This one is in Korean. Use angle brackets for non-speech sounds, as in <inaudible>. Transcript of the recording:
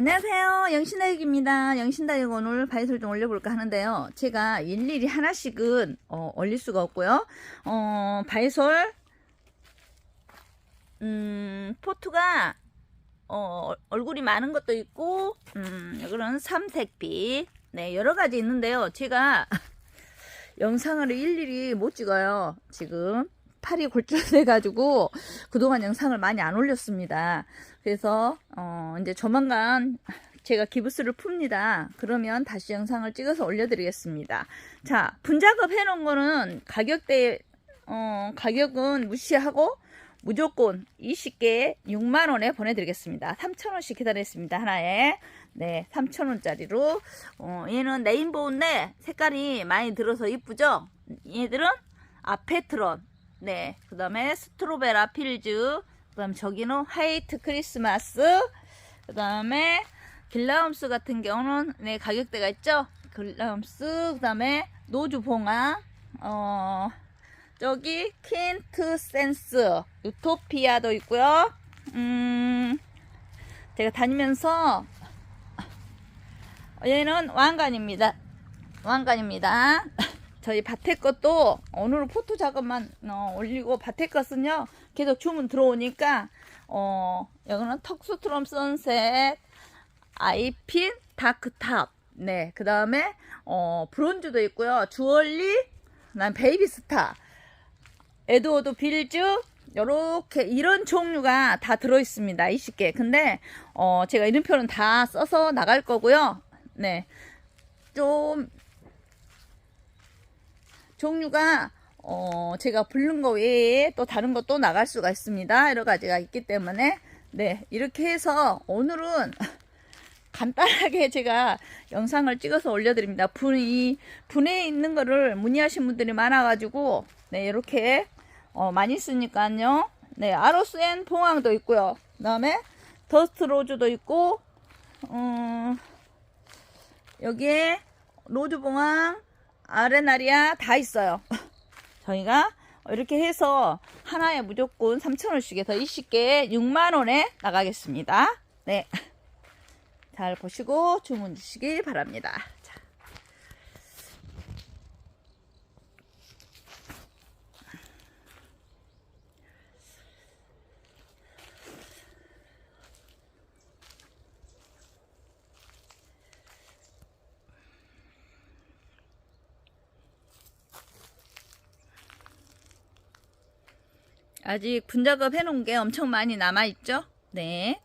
안녕하세요. 영신다육입니다. 영신다육 오늘 바이솔 좀 올려볼까 하는데요. 제가 일일이 하나씩은 어, 올릴 수가 없고요. 어, 바이솔 음, 포트가 어, 얼굴이 많은 것도 있고 음, 이거는 삼색빛 네 여러 가지 있는데요. 제가 <laughs> 영상을 일일이 못 찍어요. 지금 팔이 골절돼 가지고 그동안 영상을 많이 안 올렸습니다. 그래서 어 이제 조만간 제가 기부스를 풉니다. 그러면 다시 영상을 찍어서 올려드리겠습니다. 자, 분작업 해놓은 거는 가격대 어 가격은 무시하고 무조건 20개 6만원에 보내드리겠습니다. 3천원씩 기다렸습니다. 하나에. 네, 3천원짜리로. 어, 얘는 레인보우인데 색깔이 많이 들어서 이쁘죠? 얘들은 아페트론. 네, 그 다음에 스트로베라 필즈. 그 다음 저기는 화이트 크리스마스. 그 다음에 길라움스 같은 경우는 네, 가격대가 있죠? 길라움스. 그 다음에 노주봉화. 어, 저기 퀸트 센스 유토피아도 있고요. 음, 제가 다니면서 얘는 왕관입니다. 왕관입니다. 저희 밭에 것도 오늘 포토 작업만 어, 올리고 밭에 것은요 계속 주문 들어오니까 어 여기는 턱수트럼 선셋 아이핀 다크탑. 네그 다음에 어 브론즈도 있고요. 주얼리 난 베이비스타. 에드워드 빌즈 요렇게 이런 종류가 다 들어있습니다. 20개 근데 어 제가 이름표는 다 써서 나갈 거고요. 네좀 종류가 어 제가 부른 거 외에 또 다른 것도 나갈 수가 있습니다 여러 가지가 있기 때문에 네 이렇게 해서 오늘은 <laughs> 간단하게 제가 영상을 찍어서 올려드립니다. 분이 분에 있는 거를 문의하신 분들이 많아가지고 네 이렇게 어, 많이 쓰니까요. 네 아로스앤 봉황도 있고요. 그다음에 더스트 로즈도 있고 음, 여기에 로즈 봉황 아레나리아 다 있어요. <laughs> 저희가 이렇게 해서 하나에 무조건 3,000원씩 해서 20개에 6만원에 나가겠습니다. 네. 잘 보시고 주문 주시기 바랍니다. 아직 분작업 해놓은 게 엄청 많이 남아있죠? 네.